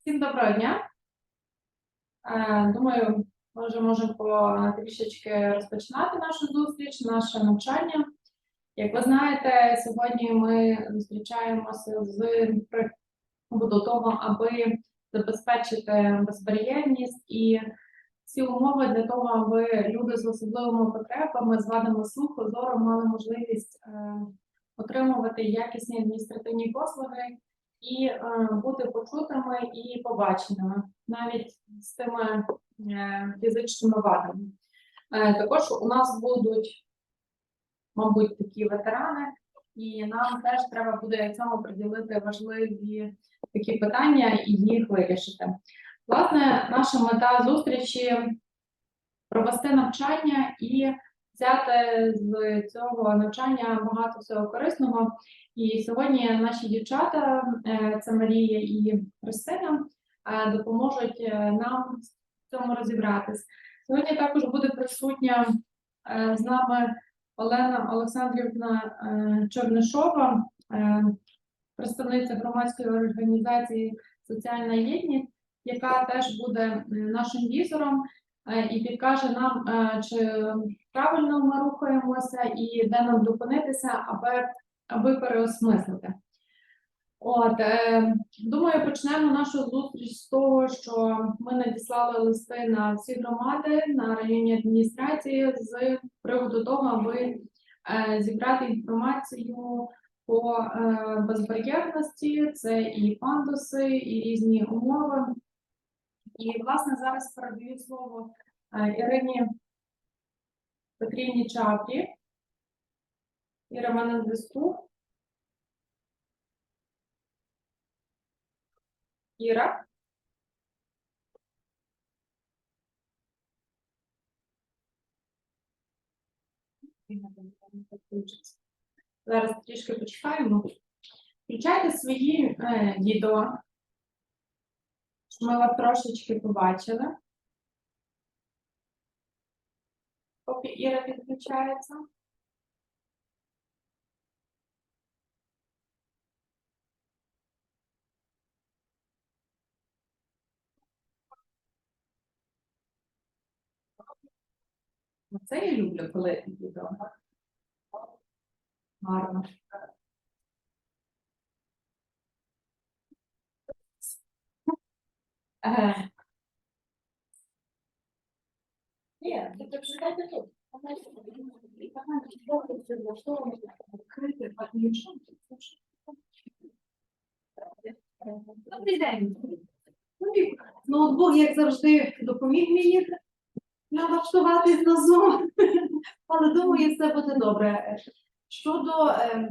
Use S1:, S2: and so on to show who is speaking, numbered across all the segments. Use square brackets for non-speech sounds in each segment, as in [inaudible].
S1: Всім доброго дня. Е, Думаю, ми вже можемо трішечки розпочинати нашу зустріч, наше навчання. Як ви знаєте, сьогодні ми зустрічаємося з приводу того, аби забезпечити безбар'єрність і всі умови для того, аби люди з особливими потребами, з вадами слуху, зору мали можливість е, отримувати якісні адміністративні послуги і е, бути почутими і побаченими, навіть з тими е, фізичними вадами. Е, також у нас будуть, мабуть, такі ветерани, і нам теж треба буде цьому приділити важливі такі питання і їх вирішити. Власне, наша мета зустрічі провести навчання і взяти з цього навчання багато всього корисного. І сьогодні наші дівчата, е, це Марія і Христина, е, допоможуть е, нам в цьому розібратись. Сьогодні також буде присутня з нами Олена Олександрівна Чорнишова, представниця громадської організації Соціальна єдність, яка теж буде нашим візором і підкаже нам, чи правильно ми рухаємося і де нам зупинитися, аби аби переосмислити. От, е, думаю, почнемо нашу зустріч з того, що ми надіслали листи на всі громади, на районні адміністрації з приводу того, аби е, зібрати інформацію по е, безбар'єрності, це і пандуси, і різні умови. І, власне, зараз передаю слово е, Ірині Петрівні Чапрі. Іра, в мене на. Іра. Зараз трішки почекаємо. Включайте свої е, відео, щоб ми вас трошечки побачили. Поки Іра підключається. Це я люблю, коли відео. Гарно. Е,
S2: Ні, ти почитайте тут. Добрий день. Ноутбук, як завжди, допоміг мені налаштуватись на Zoom. Але думаю, все буде добре. Щодо е,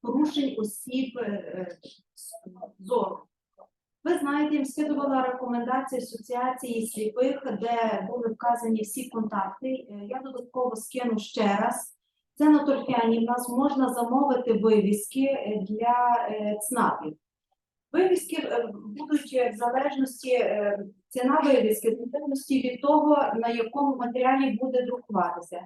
S2: порушень осіб е, зору. Ви знаєте, їм скидувала рекомендації Асоціації сліпих, де були вказані всі контакти. Е, Я додатково скину ще раз. Це на торфяні. В нас можна замовити вивіски е, для е, ЦНАПів. Вивіски будуть в залежності, ціна вивіски, в залежності від того, на якому матеріалі буде друкуватися.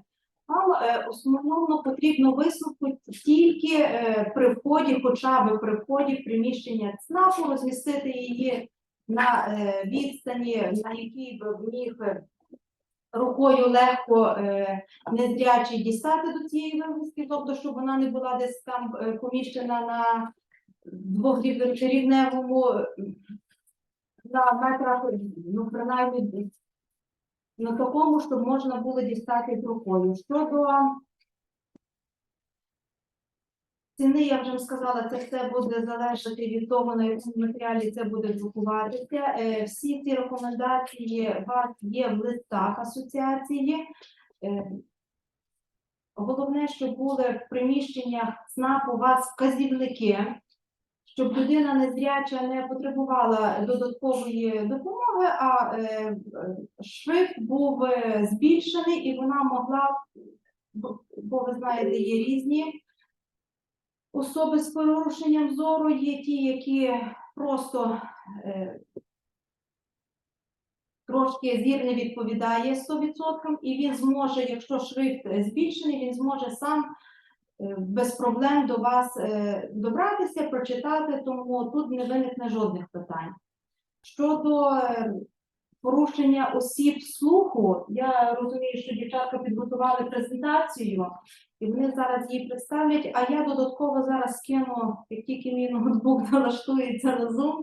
S2: Е, основному потрібно висновку тільки е, при вході, хоча б при вході приміщення ЦНАПу, розмістити її на е, відстані, на якій би міг рукою легко незрячий дістати до цієї вивіски, тобто, щоб вона не була десь там поміщена на двохрівневому на метрах, ну принаймні на такому, щоб можна було дістати рукою. Щодо ціни, я вже сказала, це все буде залежати від того, на якому матеріалі це буде друкуватися. Е, Всі ці рекомендації вас є в листах асоціації. Е, Головне, щоб були в приміщеннях ЦНАП у вас вказівники, щоб людина незряча не потребувала додаткової допомоги, а е, е, шрифт був е, збільшений і вона могла, бо, ви знаєте, є різні особи з порушенням зору, є ті, які просто трошки зір не відповідає 100%, і він зможе, якщо шрифт збільшений, він зможе сам без проблем до вас е, добратися, прочитати, тому тут не виникне жодних питань. Щодо е, порушення осіб слуху, я розумію, що дівчатка підготували презентацію, і вони зараз її представлять. А я додатково зараз скину, як тільки мій ноутбук [laughs] налаштується на Zoom,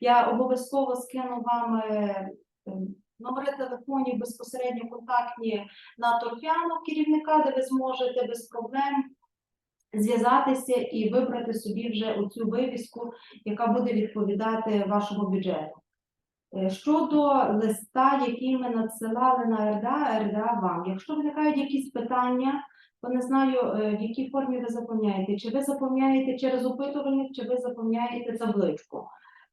S2: я обов'язково скину вам е, е, номери телефонів безпосередньо контактні на торфяну керівника, де ви зможете без проблем зв'язатися і вибрати собі вже оцю вивіску, яка буде відповідати вашому бюджету. Е, Щодо листа, який ми надсилали на РДА, РДА вам. Якщо виникають якісь питання, то не знаю, е, в якій формі ви заповняєте. Чи ви заповняєте через опитувальник, чи ви заповняєте табличку.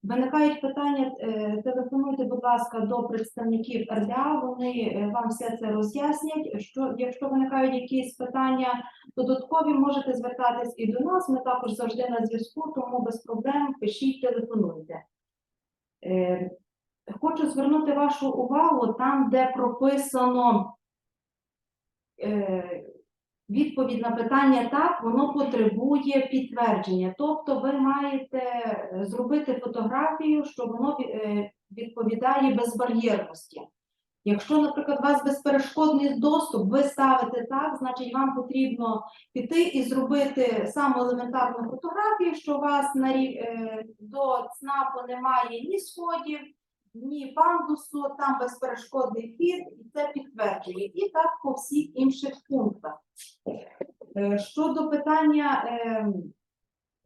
S2: Виникають питання, е, телефонуйте, будь ласка, до представників РДА, вони е, вам все це роз'яснять. Що, якщо виникають якісь питання додаткові, можете звертатись і до нас. Ми також завжди на зв'язку, тому без проблем пишіть, телефонуйте. Е, Хочу звернути вашу увагу там, де прописано відповідь на питання так, воно потребує підтвердження. Тобто ви маєте е, зробити фотографію, що воно е, відповідає безбар'єрності. Якщо, наприклад, у вас безперешкодний доступ, ви ставите так, значить вам потрібно піти і зробити саму елементарну фотографію, що у вас на рі... е, до ЦНАПу немає ні сходів, ні пандусу, там безперешкодний вхід, і це підтверджує. І так по всіх інших пунктах. Е, Щодо питання е,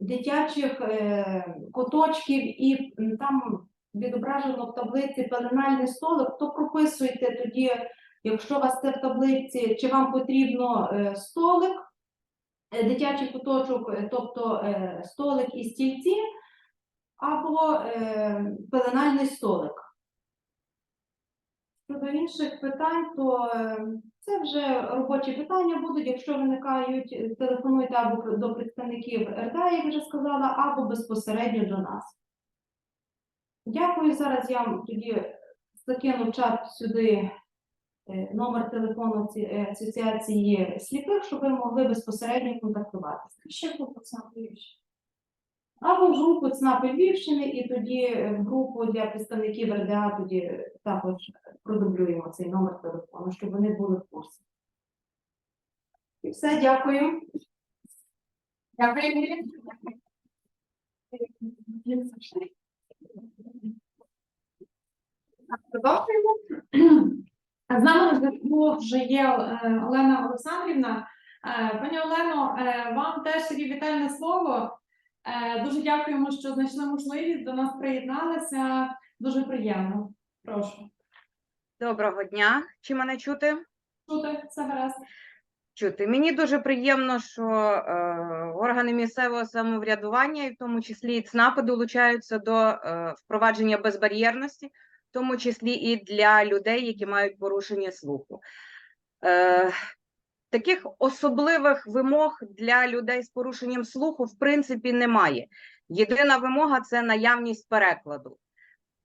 S2: дитячих е, куточків і там відображено в таблиці пеленальний столик, то прописуйте тоді, якщо у вас це в таблиці, чи вам потрібно столик, дитячий куточок, тобто столик і стільці, або пеленальний столик. Щодо інших питань, то е, це вже робочі питання будуть. Якщо виникають, е, телефонуйте або до представників РДА, як вже сказала, або безпосередньо до нас. Дякую. Зараз я вам тоді закину в чат сюди е, номер телефону асоціації сліпих, щоб ви могли безпосередньо контактуватися.
S1: Ще Цнапович.
S2: Або в групу ЦНАП Львівщини, і тоді е, в групу для представників РДА тоді також продублюємо цей номер телефону, щоб вони були в курсі. І все, дякую.
S1: Дякую. Продовжуємо. З нами зв'язку вже є е, Олена Олександрівна. Е, Пані Олено, вам теж вітальне слово. Е, Дуже дякуємо, що знайшли можливість до нас приєдналися. Дуже приємно. Прошу.
S3: Доброго дня. Чи мене чути?
S1: Чути, все гаразд.
S3: Чути. Мені дуже приємно, що е, органи місцевого самоврядування, і в тому числі і ЦНАПи, долучаються до е, впровадження безбар'єрності, в тому числі і для людей, які мають порушення слуху. Е, таких особливих вимог для людей з порушенням слуху, в принципі, немає. Єдина вимога це наявність перекладу.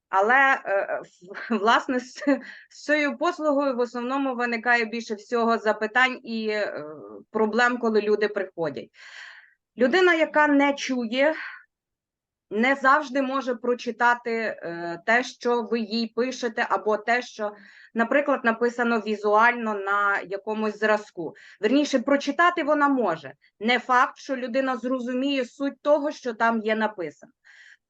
S3: Але е, власне з, з цією послугою в основному виникає більше всього запитань і е, проблем, коли люди приходять. Людина, яка не чує, не завжди може прочитати е, те, що ви їй пишете, або те, що, наприклад, написано візуально на якомусь зразку. Верніше, прочитати вона може. Не факт, що людина зрозуміє суть того, що там є написано.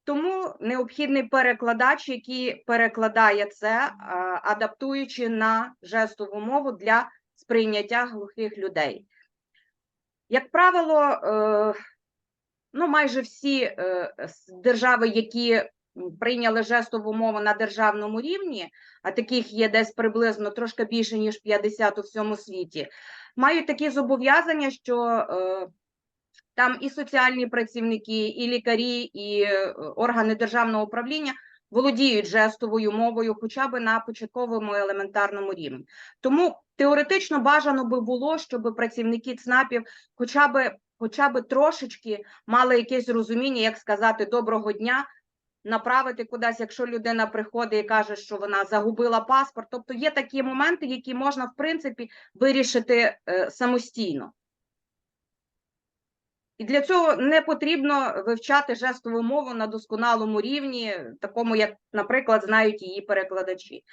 S3: Тому необхідний перекладач, який перекладає це, а, адаптуючи на жестову мову для сприйняття глухих людей. Як правило, е, ну, майже всі е, держави, які прийняли жестову мову на державному рівні, а таких є десь приблизно трошки більше, ніж 50 у всьому світі, мають такі зобов'язання, що е, там і соціальні працівники, і лікарі, і е, органи державного управління володіють жестовою мовою, хоча б на початковому елементарному рівні. Тому теоретично бажано би було, щоб працівники ЦНАПів хоча б, хоча б трошечки мали якесь розуміння, як сказати доброго дня. Направити кудись, якщо людина приходить і каже, що вона загубила паспорт. Тобто є такі моменти, які можна в принципі вирішити е, самостійно. І для цього не потрібно вивчати жестову мову на досконалому рівні, такому, як, наприклад, знають її перекладачі.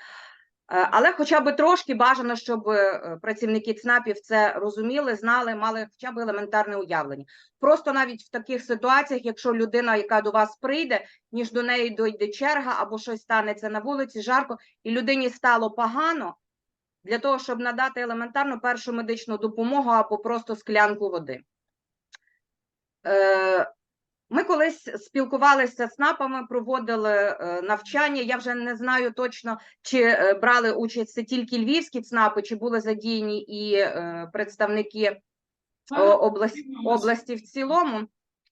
S3: Е, Але хоча б трошки бажано, щоб е, працівники ЦНАПів це розуміли, знали, мали хоча б елементарне уявлення. Просто навіть в таких ситуаціях, якщо людина, яка до вас прийде, ніж до неї дойде черга або щось станеться на вулиці, жарко, і людині стало погано, для того, щоб надати елементарну першу медичну допомогу або просто склянку води. Е, Ми колись спілкувалися з напами, проводили е, навчання. Я вже не знаю точно, чи е, брали участь це тільки львівські ЦНАПи, чи були задіяні і е, представники області, області в цілому.